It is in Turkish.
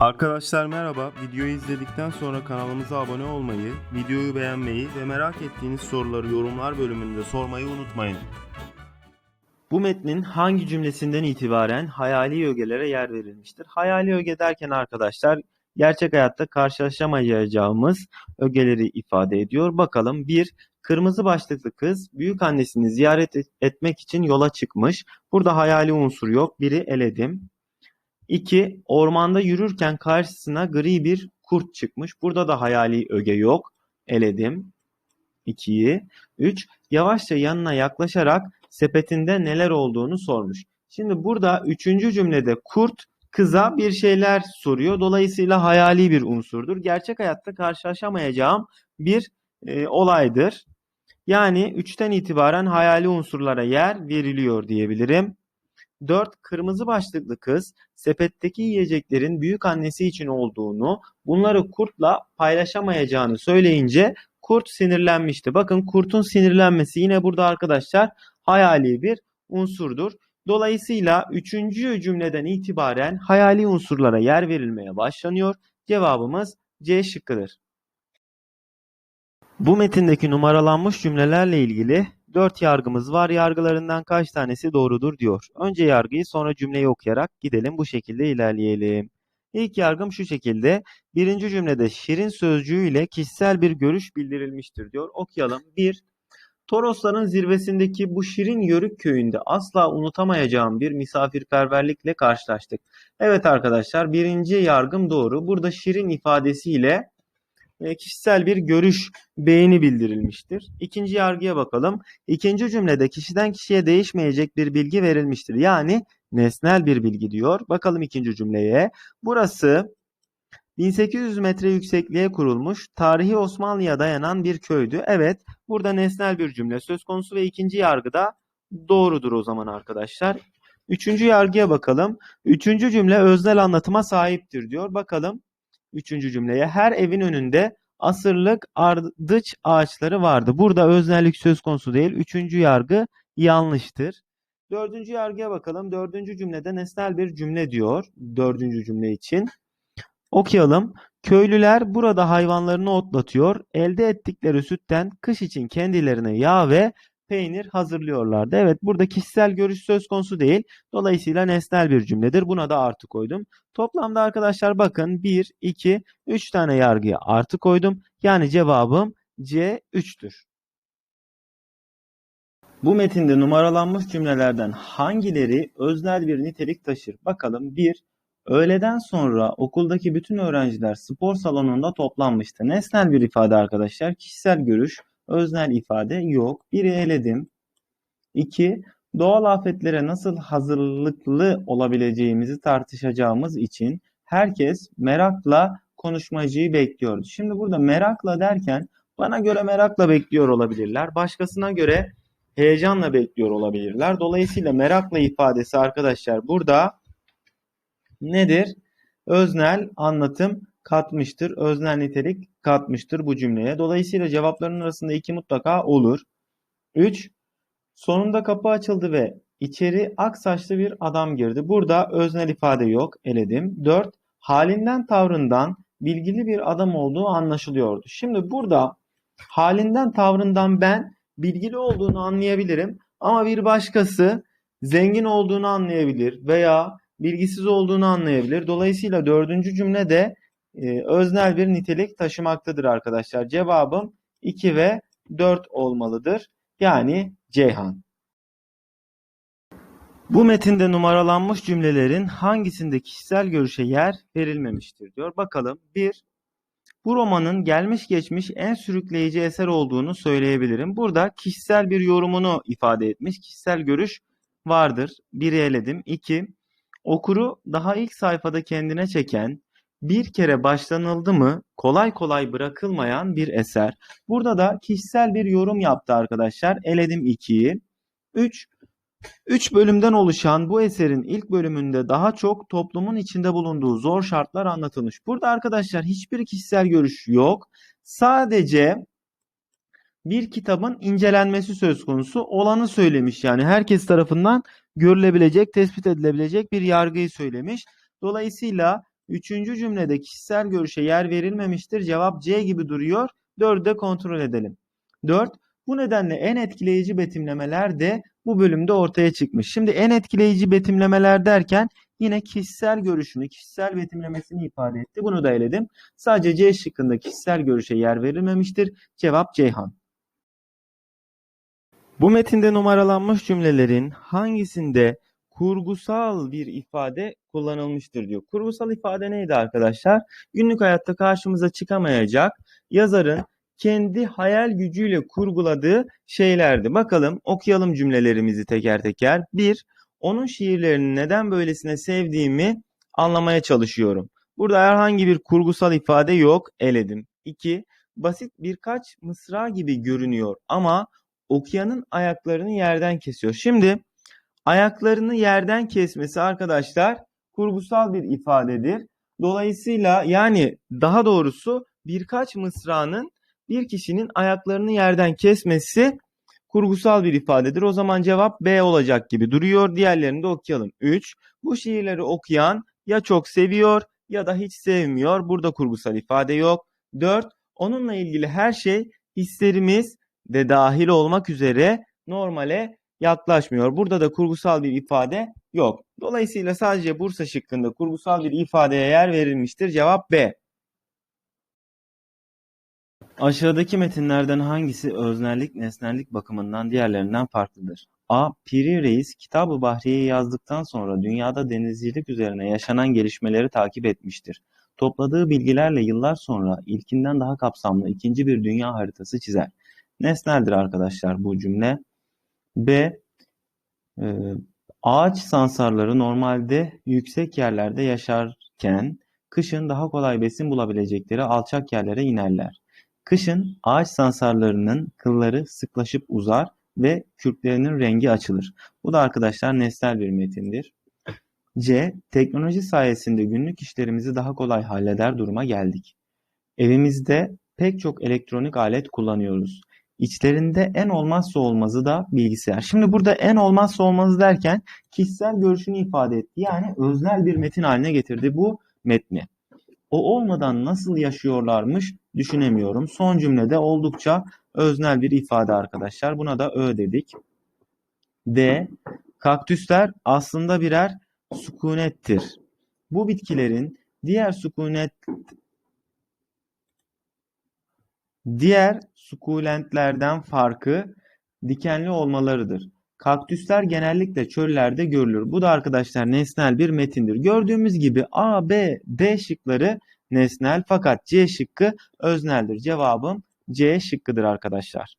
Arkadaşlar merhaba. Videoyu izledikten sonra kanalımıza abone olmayı, videoyu beğenmeyi ve merak ettiğiniz soruları yorumlar bölümünde sormayı unutmayın. Bu metnin hangi cümlesinden itibaren hayali ögelere yer verilmiştir? Hayali öge derken arkadaşlar gerçek hayatta karşılaşamayacağımız ögeleri ifade ediyor. Bakalım 1. Kırmızı başlıklı kız büyük annesini ziyaret et- etmek için yola çıkmış. Burada hayali unsur yok. Biri eledim. 2. Ormanda yürürken karşısına gri bir kurt çıkmış. Burada da hayali öge yok. Eledim. 2'yi. 3. Yavaşça yanına yaklaşarak sepetinde neler olduğunu sormuş. Şimdi burada üçüncü cümlede kurt kıza bir şeyler soruyor. Dolayısıyla hayali bir unsurdur. Gerçek hayatta karşılaşamayacağım bir e, olaydır. Yani 3'ten itibaren hayali unsurlara yer veriliyor diyebilirim. 4. Kırmızı başlıklı kız sepetteki yiyeceklerin büyük annesi için olduğunu, bunları kurtla paylaşamayacağını söyleyince kurt sinirlenmişti. Bakın kurtun sinirlenmesi yine burada arkadaşlar hayali bir unsurdur. Dolayısıyla 3. cümleden itibaren hayali unsurlara yer verilmeye başlanıyor. Cevabımız C şıkkıdır. Bu metindeki numaralanmış cümlelerle ilgili 4 yargımız var. Yargılarından kaç tanesi doğrudur diyor. Önce yargıyı sonra cümleyi okuyarak gidelim bu şekilde ilerleyelim. İlk yargım şu şekilde. Birinci cümlede şirin sözcüğüyle kişisel bir görüş bildirilmiştir diyor. Okuyalım. 1. Torosların zirvesindeki bu şirin yörük köyünde asla unutamayacağım bir misafirperverlikle karşılaştık. Evet arkadaşlar birinci yargım doğru. Burada şirin ifadesiyle kişisel bir görüş beğeni bildirilmiştir. İkinci yargıya bakalım. İkinci cümlede kişiden kişiye değişmeyecek bir bilgi verilmiştir. Yani nesnel bir bilgi diyor. Bakalım ikinci cümleye. Burası 1800 metre yüksekliğe kurulmuş tarihi Osmanlı'ya dayanan bir köydü. Evet, burada nesnel bir cümle söz konusu ve ikinci yargıda doğrudur o zaman arkadaşlar. Üçüncü yargıya bakalım. Üçüncü cümle öznel anlatıma sahiptir diyor. Bakalım üçüncü cümleye. Her evin önünde asırlık ardıç ağaçları vardı. Burada öznellik söz konusu değil. Üçüncü yargı yanlıştır. Dördüncü yargıya bakalım. Dördüncü cümlede nesnel bir cümle diyor. Dördüncü cümle için. Okuyalım. Köylüler burada hayvanlarını otlatıyor. Elde ettikleri sütten kış için kendilerine yağ ve peynir hazırlıyorlardı. Evet burada kişisel görüş söz konusu değil. Dolayısıyla nesnel bir cümledir. Buna da artı koydum. Toplamda arkadaşlar bakın 1, 2, 3 tane yargıya artı koydum. Yani cevabım C 3'tür. Bu metinde numaralanmış cümlelerden hangileri öznel bir nitelik taşır? Bakalım 1. Öğleden sonra okuldaki bütün öğrenciler spor salonunda toplanmıştı. Nesnel bir ifade arkadaşlar. Kişisel görüş, öznel ifade yok. Biri eledim. 2. Doğal afetlere nasıl hazırlıklı olabileceğimizi tartışacağımız için herkes merakla konuşmacıyı bekliyordu. Şimdi burada merakla derken bana göre merakla bekliyor olabilirler. Başkasına göre heyecanla bekliyor olabilirler. Dolayısıyla merakla ifadesi arkadaşlar burada nedir? Öznel anlatım katmıştır. Öznel nitelik katmıştır bu cümleye. Dolayısıyla cevapların arasında iki mutlaka olur. 3. Sonunda kapı açıldı ve içeri ak saçlı bir adam girdi. Burada öznel ifade yok. Eledim. 4. Halinden tavrından bilgili bir adam olduğu anlaşılıyordu. Şimdi burada halinden tavrından ben bilgili olduğunu anlayabilirim ama bir başkası zengin olduğunu anlayabilir veya bilgisiz olduğunu anlayabilir. Dolayısıyla dördüncü cümle de e, öznel bir nitelik taşımaktadır arkadaşlar. Cevabım 2 ve 4 olmalıdır. Yani Ceyhan. Bu metinde numaralanmış cümlelerin hangisinde kişisel görüşe yer verilmemiştir diyor. Bakalım 1. Bu romanın gelmiş geçmiş en sürükleyici eser olduğunu söyleyebilirim. Burada kişisel bir yorumunu ifade etmiş. Kişisel görüş vardır. Biri eledim. 2. Okuru daha ilk sayfada kendine çeken, bir kere başlanıldı mı kolay kolay bırakılmayan bir eser. Burada da kişisel bir yorum yaptı arkadaşlar. Eledim 2'yi. 3. 3 bölümden oluşan bu eserin ilk bölümünde daha çok toplumun içinde bulunduğu zor şartlar anlatılmış. Burada arkadaşlar hiçbir kişisel görüş yok. Sadece bir kitabın incelenmesi söz konusu olanı söylemiş. Yani herkes tarafından görülebilecek, tespit edilebilecek bir yargıyı söylemiş. Dolayısıyla Üçüncü cümlede kişisel görüşe yer verilmemiştir. Cevap C gibi duruyor. Dördü de kontrol edelim. 4. Bu nedenle en etkileyici betimlemeler de bu bölümde ortaya çıkmış. Şimdi en etkileyici betimlemeler derken yine kişisel görüşünü, kişisel betimlemesini ifade etti. Bunu da eledim. Sadece C şıkkında kişisel görüşe yer verilmemiştir. Cevap Ceyhan. Bu metinde numaralanmış cümlelerin hangisinde kurgusal bir ifade kullanılmıştır diyor. Kurgusal ifade neydi arkadaşlar? Günlük hayatta karşımıza çıkamayacak yazarın kendi hayal gücüyle kurguladığı şeylerdi. Bakalım okuyalım cümlelerimizi teker teker. 1. Onun şiirlerini neden böylesine sevdiğimi anlamaya çalışıyorum. Burada herhangi bir kurgusal ifade yok. Eledim. 2. Basit birkaç mısra gibi görünüyor ama okuyanın ayaklarını yerden kesiyor. Şimdi ayaklarını yerden kesmesi arkadaşlar kurgusal bir ifadedir. Dolayısıyla yani daha doğrusu birkaç mısranın bir kişinin ayaklarını yerden kesmesi kurgusal bir ifadedir. O zaman cevap B olacak gibi duruyor. Diğerlerini de okuyalım. 3. Bu şiirleri okuyan ya çok seviyor ya da hiç sevmiyor. Burada kurgusal ifade yok. 4. Onunla ilgili her şey hislerimiz de dahil olmak üzere normale yaklaşmıyor. Burada da kurgusal bir ifade yok. Dolayısıyla sadece Bursa şıkkında kurgusal bir ifadeye yer verilmiştir. Cevap B. Aşağıdaki metinlerden hangisi öznellik, nesnellik bakımından diğerlerinden farklıdır? A. Piri Reis Kitab-ı Bahriye'yi yazdıktan sonra dünyada denizcilik üzerine yaşanan gelişmeleri takip etmiştir. Topladığı bilgilerle yıllar sonra ilkinden daha kapsamlı ikinci bir dünya haritası çizer. Nesneldir arkadaşlar bu cümle. B. e, ağaç sansarları normalde yüksek yerlerde yaşarken kışın daha kolay besin bulabilecekleri alçak yerlere inerler. Kışın ağaç sansarlarının kılları sıklaşıp uzar ve kürklerinin rengi açılır. Bu da arkadaşlar nesnel bir metindir. C. Teknoloji sayesinde günlük işlerimizi daha kolay halleder duruma geldik. Evimizde pek çok elektronik alet kullanıyoruz. İçlerinde en olmazsa olmazı da bilgisayar. Şimdi burada en olmazsa olmazı derken kişisel görüşünü ifade etti. Yani öznel bir metin haline getirdi bu metni. O olmadan nasıl yaşıyorlarmış düşünemiyorum. Son cümlede oldukça öznel bir ifade arkadaşlar. Buna da ö dedik. D. Kaktüsler aslında birer sükunettir. Bu bitkilerin diğer sükunet diğer sukulentlerden farkı dikenli olmalarıdır. Kaktüsler genellikle çöllerde görülür. Bu da arkadaşlar nesnel bir metindir. Gördüğümüz gibi A, B, D şıkları nesnel fakat C şıkkı özneldir. Cevabım C şıkkıdır arkadaşlar.